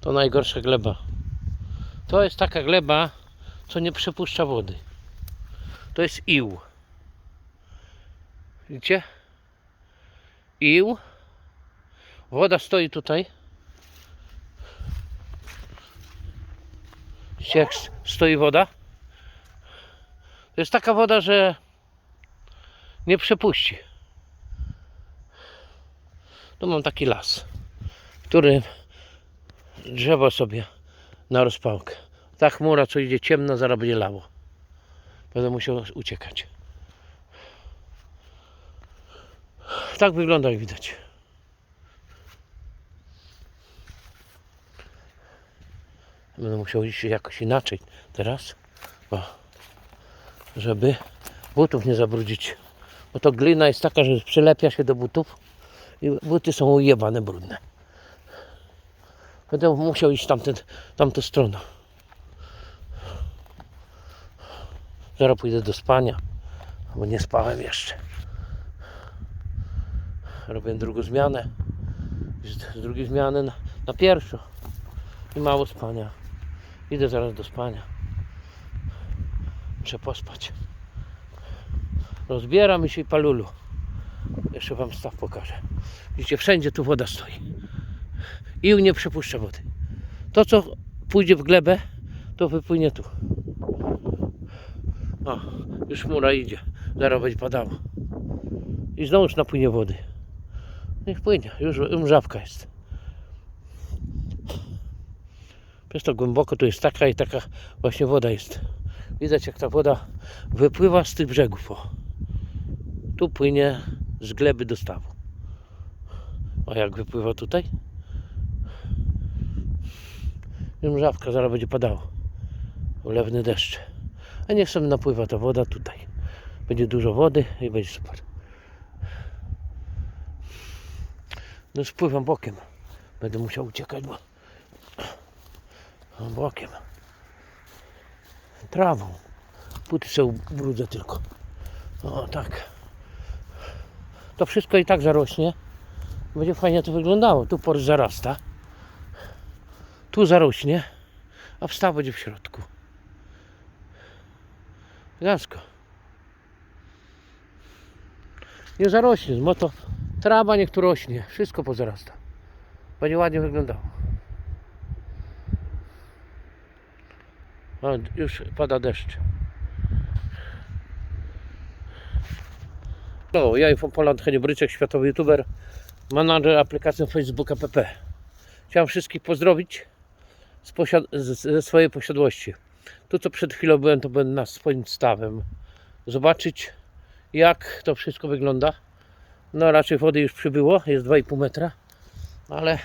To najgorsza gleba. To jest taka gleba, co nie przepuszcza wody. To jest ił. Widzicie? Ił. Woda stoi tutaj. Widzicie jak stoi woda? To jest taka woda, że nie przepuści. Tu mam taki las, w którym drzewo sobie na rozpałkę. Ta chmura, co idzie ciemno, zaraz będzie lało. Będę musiał uciekać. Tak wygląda, jak widać. Będę musiał iść jakoś inaczej teraz, o, żeby butów nie zabrudzić. Bo to glina jest taka, że przylepia się do butów i buty są ujebane brudne. Będę musiał iść tamten, tamtą stronę. Zaraz pójdę do spania, bo nie spałem jeszcze. Robię drugą zmianę. Z drugiej zmiany na, na pierwszą. I mało spania. Idę zaraz do spania. Muszę pospać. Rozbieram się i palulu. Jeszcze wam staw pokażę. Widzicie, wszędzie tu woda stoi. I nie przepuszcza wody. To, co pójdzie w glebę, to wypłynie tu. O, już chmura idzie. Zaraz będzie padało. I znowuż napłynie wody. Niech płynie. Już mrzawka jest. Przez to głęboko tu jest taka i taka właśnie woda jest. Widać jak ta woda wypływa z tych brzegów. O. Tu płynie z gleby do stawu. A jak wypływa tutaj? I mrzawka zaraz będzie padało. Ulewny deszcz. A niech sobie napływa ta woda tutaj. Będzie dużo wody i będzie super. No spływam bokiem. Będę musiał uciekać, bo bokiem. Trawą. Buty sobie ubrudzę tylko. O tak. To wszystko i tak zarośnie. Będzie fajnie to wyglądało. Tu por zarasta. Tu zarośnie. A wstaw będzie w środku. Elegancko. Nie zarośnie, bo to trawa niech tu rośnie. Wszystko pozarasta. Będzie ładnie wyglądało. O, już pada deszcz. No, ja Poland Heniobryczek, światowy youtuber, manager aplikacji Facebooka PP. Chciałem wszystkich pozdrowić z ze swojej posiadłości. Tu co przed chwilą byłem, to byłem na swoim stawem. Zobaczyć jak to wszystko wygląda. No raczej wody już przybyło, jest 2,5 metra, ale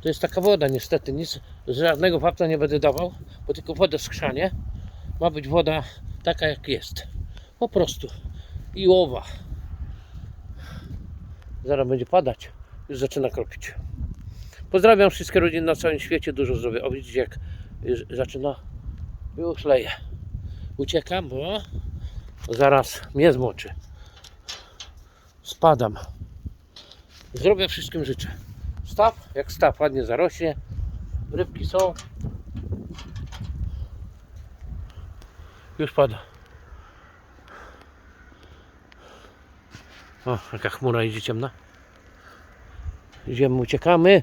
to jest taka woda niestety, nic, żadnego wapna nie będę dawał, bo tylko wodę skrzanie. Ma być woda taka jak jest. Po prostu. I łowa. Zaraz będzie padać. Już zaczyna kropić. Pozdrawiam wszystkie rodziny na całym świecie. Dużo zdrowia. O widzicie jak zaczyna. Już leje. Uciekam, bo zaraz mnie zmoczy. Spadam. Zdrowia wszystkim życzę. Staw, jak staw ładnie zarośnie. Rybki są. Już pada. O, jaka chmura idzie ciemna. Idziemy, uciekamy.